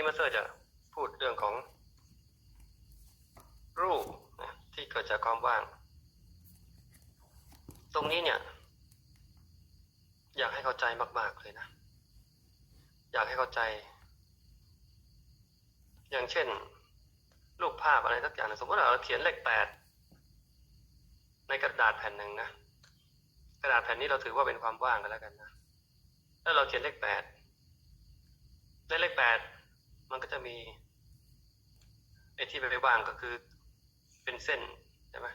นี้มาสเตอร์จะพูดเรื่องของรูปนะที่เกิดจากความว่าง ตรงนี้เนี่ย อยากให้เข้าใจมากๆเลยนะ อยากให้เข้าใจ อย่างเช่น รูปภาพอะไรสักอย่างสมมติเราเขียนเลขแปดในกระดาษแผ่นหนึ่งนะกระดาษแผ่นนี้เราถือว่าเป็นความว่างกันแล้วกันนะ แล้วเราเขียนเลขแปดในเลขแปด มันก็จะมีไอ้ที่ไม่ว่างก็คือ เป็นเส้นใช่ไหม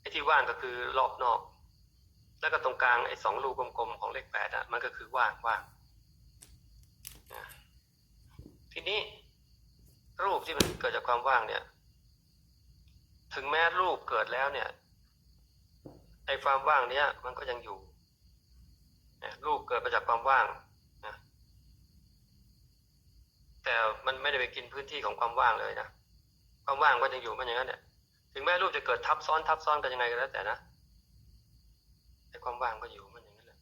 ไอ้ที่ว่างก็คือรอบนอก แล้วก็ตรงกลางไอ้สองรูกลมๆของเลขแปดอะมันก็คือว่างว่างทีนี้รูปที่มันเกิดจากความว่างเนี่ย ถึงแม้รูปเกิดแล้วเนี่ยไอ้ความว่างเนี้ยมันก็ยังอยู่รูปเกิดมาจากความว่าง แต่มันไม่ได้ไปกินพื้นที่ของความว่างเลยนะความว่างก็ยังอยู่มันอย่างนั้นเนี่ยถึงแม้รูปจะเกิดทับซ้อนทับซ้อนกันยังไงก็แล้วแต่นะไอ้ความว่างก็อยู่มันอย่างนั้นแหละ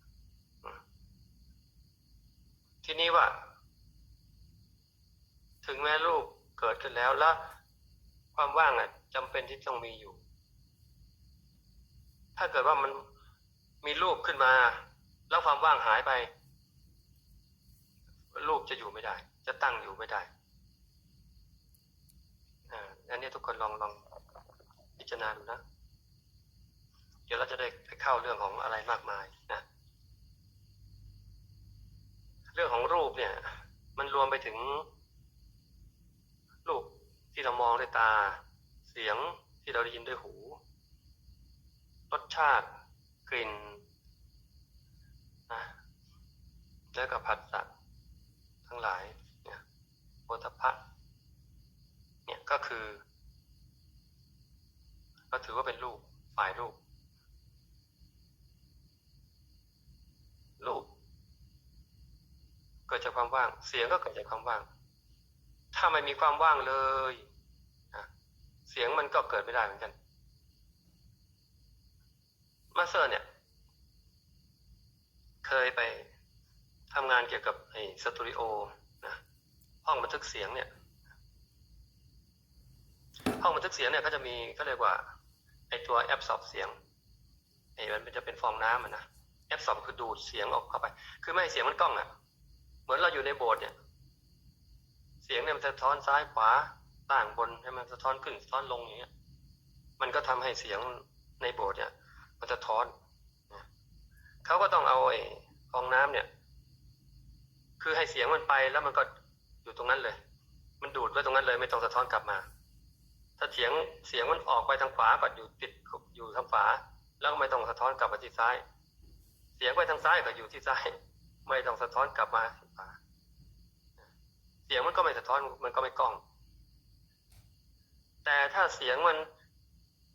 ทีนี้ว่า ถึงแม้รูปเกิดขึ้นแล้วแล้วความว่างอะจำเป็นที่ต้องมีอยู่ ถ้าเกิดว่ามันมีรูปขึ้นมา แล้วความว่างหายไป รูปจะอยู่ไม่ได้ จะตั้งอยู่ไม่ได้อ่าอันนี้ทุกคนลองลองพิจารณาดูนะ เดี๋ยวเราจะได้ไปเข้าเรื่องของอะไรมากมายนะ เรื่องของรูปเนี่ย มันรวมไปถึง รูปที่เรามองด้วยตา เสียงที่เราได้ยินด้วยหู รสชาติ กลิ่นนะแล้วก็ผัสสะทั้งหลาย เนี่ยโพธพะเนี่ยก็คือ ก็ถือว่าเป็นรูปฝ่ายรูป รูป เกิดจากความว่าง เสียงก็เกิดจากความว่าง ถ้าไม่มีความว่างเลยเสียงมันก็เกิดไม่ได้เหมือนกันมาเตอร์เนี่ย เคยไปทำงานเกี่ยวกับไอ้สตูดิโอ ห้องบันทึกเสียงเนี่ย ห้องบันทึกเสียงเนี่ยก็จะมีก็เรียกว่าไอตัวแอปสอบเสียงไอมันจะเป็นฟองน้ำอะนะแอปสอบคือดูดเสียงออกเข้าไป คือไม่ให้เสียงมันกล้องอะเหมือนเราอยู่ในโบสถ์เนี่ย เสียงเนี่ยมันสะท้อนซ้ายขวาล่างบนให้มันสะท้อนขึ้นสะท้อนลงอย่างเงี้ย มันก็ทำให้เสียงในโบสถ์เนี่ย มันสะท้อนเขาก็ต้องเอาไอ้ฟองน้ำเนี่ย คือให้เสียงมันไปแล้วมันก็ อยู่ตรงนั้นเลย มันดูดไว้ตรงนั้นเลย ไม่ต้องสะท้อนกลับมา ถ้าเสียงเสียงมันออกไปทางขวาก็อยู่ติดอยู่ทางขวาแล้วก็ไม่ต้องสะท้อนกลับมาที่ซ้าย เสียงไปทางซ้ายก็อยู่ที่ซ้าย ไม่ต้องสะท้อนกลับมาที่ขวาเสียงมันก็ไม่สะท้อนมันก็ไม่กล้อง แต่ถ้าเสียงมัน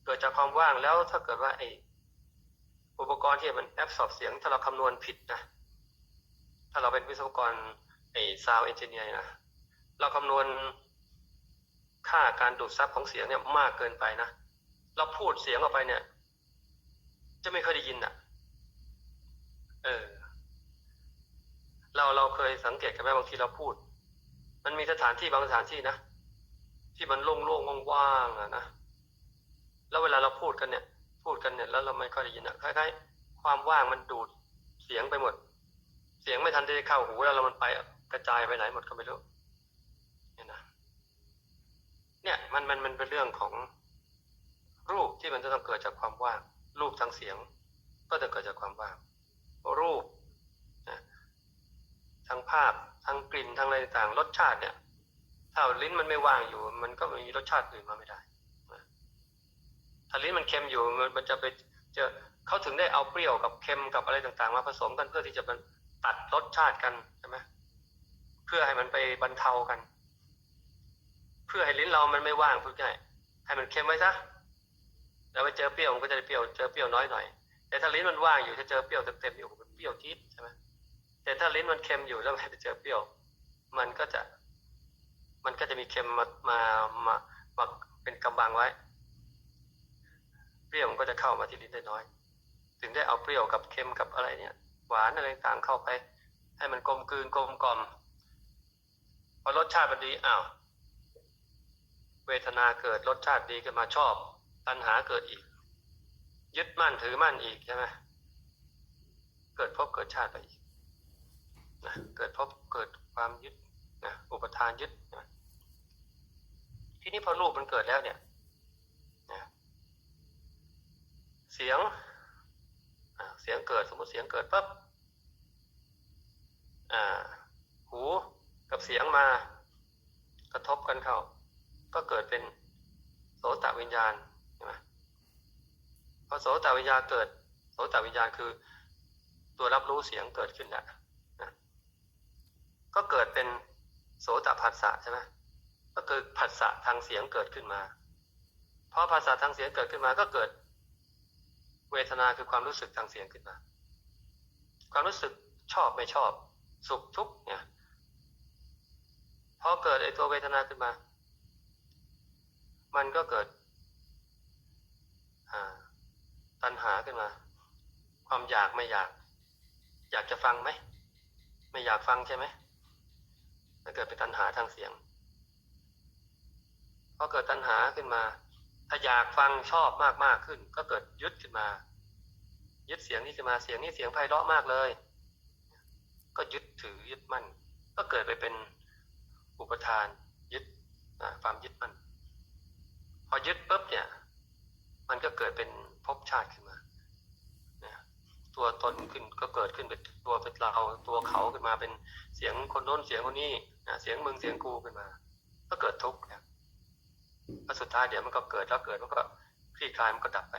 เกิดจากความว่างแล้วถ้าเกิดว่าไออุปกรณ์ที่มันแอบสอบเสียง ถ้าเราคำนวณผิดนะ ถ้าเราเป็นวิศวกร ไอซาวเอนจิเนียร์นะเราคำนวณค่าการดูดซับของเสียงเนี่ยมากเกินไปนะ เราพูดเสียงออกไปเนี่ย จะไม่เคยได้ยินอะ เออ เราเราเคยสังเกตกันไหมบางทีเราพูด มันมีสถานที่บางสถานที่นะที่มันโล่งๆว่างๆอะนะแล้วเวลาเราพูดกันเนี่ย พูดกันเนี่ย แล้วเราไม่ค่อยได้ยินอะคล้ายๆความว่างมันดูดเสียงไปหมด เสียงไม่ทันที่จะเข้าหูแล้วเรามันไป กระจายไปไหนหมดก็ไม่รู้เนี่ยนะเนี่ยมันมันมันเป็นเรื่องของรูปที่มันจะต้องเกิดจากความว่าง รูปทางเสียง ก็จะเกิดจากความว่าง รูปนะทางภาพทางกลิ่นทางอะไรต่างรสชาติเนี่ยถ้าลิ้นมันไม่ว่างอยู่ มันก็มีรสชาติอื่นมาไม่ได้ถ้าลิ้นมันเค็มอยู่มันจะไปเจอเขาถึงได้เอาเปรี้ยวกับเค็มกับอะไรต่าง ๆ มาผสมกันเพื่อที่จะมันตัดรสชาติกันใช่ไหม เพื่อให้มันไปบรรเทากัน เพื่อให้ลิ้นเรามันไม่ว่างพูดง่ายให้มันเค็มไว้ซะแล้วไปเจอเปรี้ยวมันก็จะเปรี้ยวเจอเปรี้ยวน้อยหน่อยแต่ถ้าลิ้นมันว่างอยู่ถ้าเจอเปรี้ยวเต็มๆอยู่มันเปรี้ยวจี๊ดใช่ไหมแต่ถ้าลิ้นมันเค็มอยู่แล้วไปเจอเปรี้ยว มันก็จะ มันก็จะมีเค็มมามามามาเป็นกำบังไว้ เปรี้ยวมันก็จะเข้ามาที่ลิ้นได้น้อย ถึงได้เอาเปรี้ยวกับเค็มกับอะไรเนี่ย หวานอะไรต่างเข้าไป ให้มันกลมกลืนกลมกล่อม อรสชาติมันดีอ้าวเวทนาเกิดรสชาติดีขึ้นมาชอบ ตัณหาเกิดอีก ยึดมั่นถือมั่นอีกใช่ไหมเกิดภพเกิดชาติไปอีกนะเกิดภพเกิดความยึดนะอุปทานยึดนะทีนี้พอรูปมันเกิดแล้วเนี่ยนะเสียงเสียงเกิดสมมติเสียงเกิดปั๊บอ่าหู กับเสียงมากระทบกันเข้า ก็เกิดเป็นโสตวิญญาณใช่ไหมพอโสตวิญญาณเกิด โสตวิญญาณคือ ตัวรับรู้เสียงเกิดขึ้นแล้วนะก็เกิดเป็นโสตผัสสะใช่ไหมก็เกิดผัสสะทางเสียงเกิดขึ้นมาพอผัสสะทางเสียงเกิดขึ้นมาก็เกิด เวทนาคือความรู้สึกทางเสียงขึ้นมา ความรู้สึกชอบไม่ชอบ สุขทุกข์เนี่ย พอเกิดไอตัวเวทนาขึ้นมา มันก็เกิดตัณหาขึ้นมา ความอยากไม่อยาก อยากจะฟังไหม ไม่อยากฟังใช่ไหมมันเกิดเป็นตัณหาทางเสียง พอเกิดตัณหาขึ้นมา ถ้าอยากฟังชอบมากมากขึ้น ก็เกิดยึดขึ้นมา ยึดเสียงนี้ขึ้นมา เสียงนี้เสียงไพเราะมากเลย ก็ยึดถือยึดมั่น ก็เกิดไปเป็น อุปทาน ยึดความยึดมั่นพอยึดปุ๊บเนี่ย มันก็เกิดเป็นภพชาติขึ้นมาตัวตนขึ้นก็เกิดขึ้นเป็นตัวเป็นเราตัวเขาขึ้นมาเป็นเสียงคนโน้นเสียงคนนี้อะเสียงมึงเสียงกูขึ้นมา ก็เกิดทุกข์เนี่ยแล้วสุดท้ายเดี๋ยวมันก็เกิดแล้วเกิดมันก็คลี่คลายมันก็ดับไป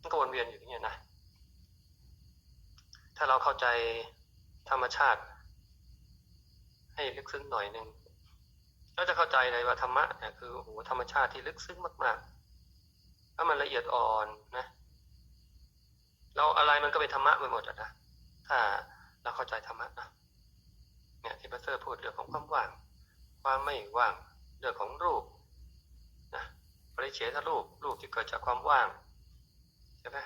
มันก็วนเวียนอยู่อย่างนี้ยนะ ถ้าเราเข้าใจธรรมชาติ ให้ลึกซึ้งหน่อยหนึ่งเราจะเข้าใจเลยว่าธรรมะเนี่ยคือโอ้โหธรรมชาติที่ลึกซึ้งมากๆ ถ้ามันละเอียดอ่อนนะ เราอะไรมันก็เป็นธรรมะไปหมดอะนะถ้าเราเข้าใจธรรมะนะเนี่ยที่พระเซอร์พูดเรื่องของความว่าง ความไม่ว่างเรื่องของรูปนะปริเฉทรูปรูปที่เกิดจากความว่างใช่ไหม